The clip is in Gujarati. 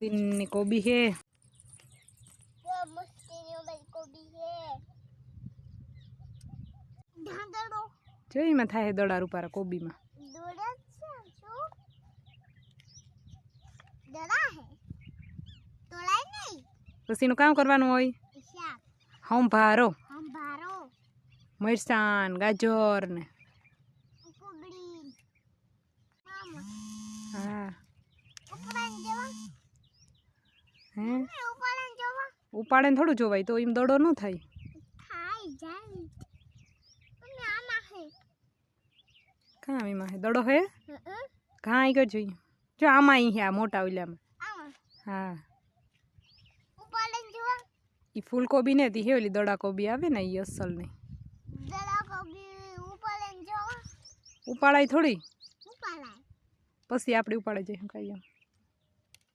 ની કોબી હે જો મસ્તીની બધી છે ઢાંગડો થાય દડા રૂપારા કોબીમાં પછી એનું કામ કરવાનું હોય હંભારો મરસાન ગાજર ને હા હે ને ઉપાડે ને થોડું જોવાય તો એમ દડો ન થાય. કાં એમાં હે? દડો હે? ઘા કાં જોઈએ. જો આમાં અહીં હે આ મોટા ઓલામાં. આમાં. હા. એ ફૂલકોબી ને હતી હે ઓલી દડા કોબી આવે ને એ અસલ કોબી ઉપાડાય થોડી? પછી આપણે ઉપાડે જઈએ કઈ એમ.